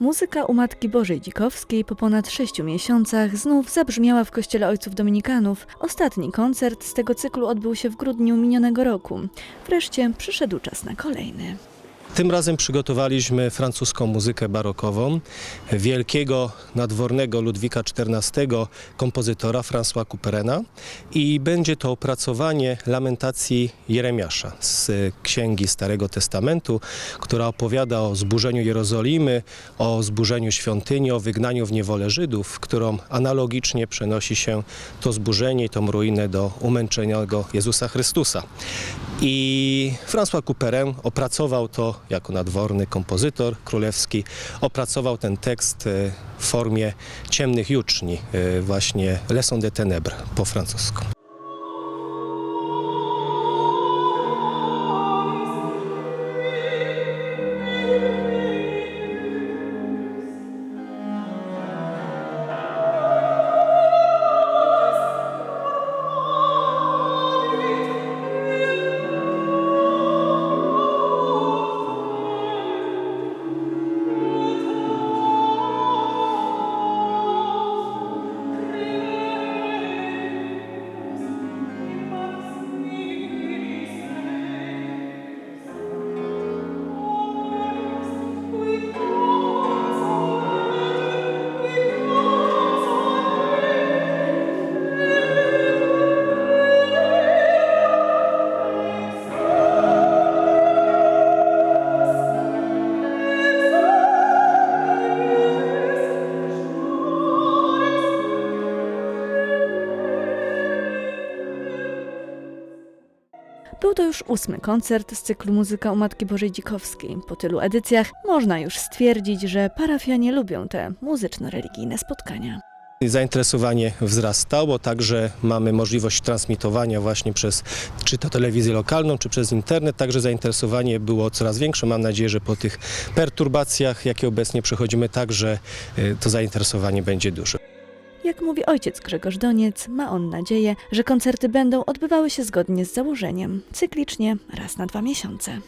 Muzyka u Matki Bożej Dzikowskiej po ponad sześciu miesiącach znów zabrzmiała w Kościele Ojców Dominikanów. Ostatni koncert z tego cyklu odbył się w grudniu minionego roku. Wreszcie przyszedł czas na kolejny. Tym razem przygotowaliśmy francuską muzykę barokową wielkiego nadwornego Ludwika XIV, kompozytora François Couperena i będzie to opracowanie lamentacji Jeremiasza z Księgi Starego Testamentu, która opowiada o zburzeniu Jerozolimy, o zburzeniu świątyni, o wygnaniu w niewolę Żydów, którą analogicznie przenosi się to zburzenie i tą ruinę do umęczonego Jezusa Chrystusa. I François Couperin opracował to jako nadworny kompozytor królewski, opracował ten tekst e, w formie ciemnych juczni, e, właśnie Leçon de Ténèbres po francusku. Był to już ósmy koncert z cyklu Muzyka u Matki Bożej Dzikowskiej. Po tylu edycjach można już stwierdzić, że parafianie lubią te muzyczno-religijne spotkania. Zainteresowanie wzrastało, także mamy możliwość transmitowania właśnie przez czy to telewizję lokalną, czy przez internet, także zainteresowanie było coraz większe. Mam nadzieję, że po tych perturbacjach, jakie obecnie przechodzimy, także y, to zainteresowanie będzie duże. Jak mówi ojciec Grzegorz Doniec, ma on nadzieję, że koncerty będą odbywały się zgodnie z założeniem, cyklicznie raz na dwa miesiące.